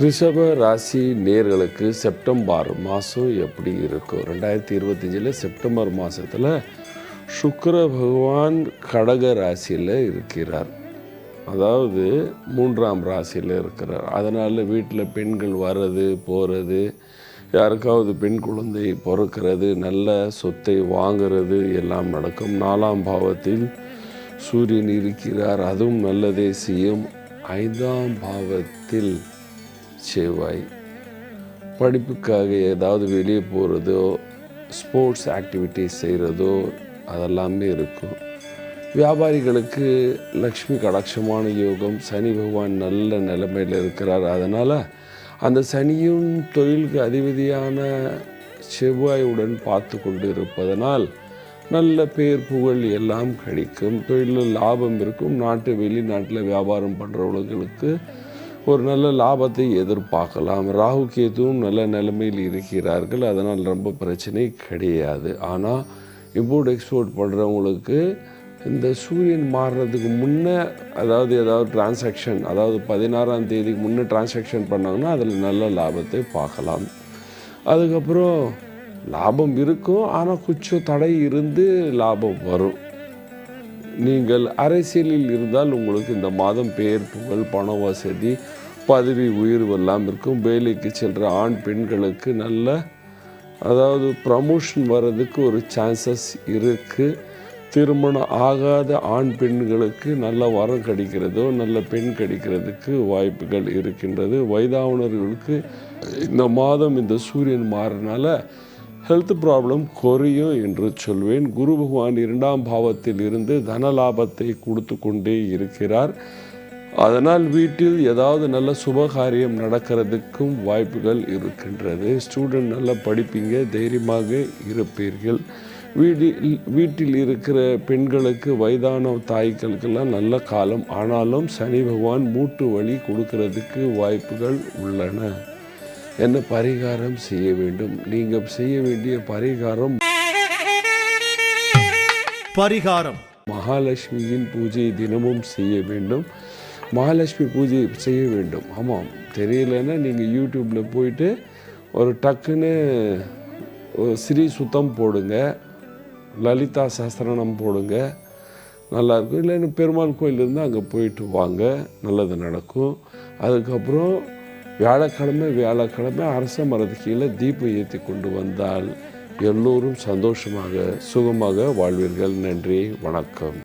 ரிஷப ராசி நேர்களுக்கு செப்டம்பர் மாதம் எப்படி இருக்கும்? ரெண்டாயிரத்தி இருபத்தஞ்சில் செப்டம்பர் மாதத்தில் சுக்கர பகவான் கடக ராசியில் இருக்கிறார். அதாவது மூன்றாம் ராசியில் இருக்கிறார். அதனால் வீட்டில் பெண்கள் வர்றது போகிறது யாருக்காவது பெண் குழந்தை பிறக்கிறது நல்ல சொத்தை வாங்கிறது எல்லாம் நடக்கும். நாலாம் பாவத்தில் சூரியன் இருக்கிறார். அதுவும் நல்லதே செய்யும். ஐந்தாம் பாவத்தில் செவ்வாய் படிப்புக்காக ஏதாவது வெளியே போகிறதோ ஸ்போர்ட்ஸ் ஆக்டிவிட்டீஸ் செய்கிறதோ அதெல்லாமே இருக்கும். வியாபாரிகளுக்கு லக்ஷ்மி கடாட்சமான யோகம் சனி பகவான் நல்ல நிலைமையில் இருக்கிறார். அதனால் அந்த சனியும் தொழிலுக்கு அதிபதியான செவ்வாயுடன் பார்த்து கொண்டு இருப்பதனால் நல்ல பேர் புகழ் எல்லாம் கிடைக்கும். தொழிலில் லாபம் இருக்கும். நாட்டு வெளிநாட்டில் வியாபாரம் பண்ணுறவர்களுக்கு ஒரு நல்ல லாபத்தை எதிர்பார்க்கலாம். ராகு கேதுவும் நல்ல நிலைமையில் இருக்கிறார்கள். அதனால் ரொம்ப பிரச்சனை கிடையாது. ஆனால் இம்போர்ட் எக்ஸ்போர்ட் பண்ணுறவங்களுக்கு இந்த சூரியன் மாறுறதுக்கு முன்னே அதாவது ஏதாவது டிரான்சாக்ஷன் அதாவது பதினாறாம் தேதிக்கு முன்னே டிரான்சாக்ஷன் பண்ணாங்கன்னா அதில் நல்ல லாபத்தை பார்க்கலாம். அதுக்கப்புறம் லாபம் இருக்கும். ஆனால் கொஞ்சம் தடை இருந்து லாபம் வரும். நீங்கள் அரசியலில் இருந்தால் உங்களுக்கு இந்த மாதம் பெயர் புகழ் பண வசதி பதவி உயர்வு எல்லாம் இருக்கும். வேலைக்கு செல்கிற ஆண் பெண்களுக்கு நல்ல அதாவது ப்ரமோஷன் வர்றதுக்கு ஒரு சான்சஸ் இருக்குது திருமணம் ஆகாத ஆண் பெண்களுக்கு நல்ல வரம் கிடைக்கிறதோ நல்ல பெண் கிடைக்கிறதுக்கு வாய்ப்புகள் இருக்கின்றது. வயதானவர்களுக்கு இந்த மாதம் இந்த சூரியன் மாறினால ஹெல்த் ப்ராப்ளம் குறையும் என்று சொல்வேன். குரு பகவான் இரண்டாம் பாவத்தில் இருந்து தன லாபத்தை கொடுத்து கொண்டே இருக்கிறார். அதனால் வீட்டில் ஏதாவது நல்ல சுபகாரியம் நடக்கிறதுக்கும் வாய்ப்புகள் இருக்கின்றது. ஸ்டூடெண்ட் நல்லா படிப்பீங்க தைரியமாக இருப்பீர்கள். வீட்டில் வீட்டில் இருக்கிற பெண்களுக்கு வயதான தாய்களுக்கெல்லாம் நல்ல காலம். ஆனாலும் சனி பகவான் மூட்டு வலி கொடுக்கறதுக்கு வாய்ப்புகள் உள்ளன. என்ன பரிகாரம் செய்ய வேண்டும்? நீங்கள் செய்ய வேண்டிய பரிகாரம் பரிகாரம். மகாலட்சுமியின் பூஜை தினமும் செய்ய வேண்டும். மகாலட்சுமி பூஜை செய்ய வேண்டும். ஆமாம். தெரியலன்னா நீங்கள் யூடியூப்பில் போயிட்டு ஒரு டக்குன்னு ஒரு ஸ்ரீ சுத்தம் போடுங்க. லலிதா சஹஸ்ரநாமம் போடுங்க. நல்லாயிருக்கும் இல்லைன்னு பெருமாள் கோயில் இருந்தால் அங்கே போயிட்டு வாங்க. நல்லது நடக்கும். அதுக்கப்புறம் வியாழக்கிழமை வியாழக்கிழமை அரச மரத்து கீழே தீபம் ஏற்றி கொண்டு வந்தால் எல்லோரும் சந்தோஷமாக சுகமாக வாழ்வீர்கள். நன்றி வணக்கம்.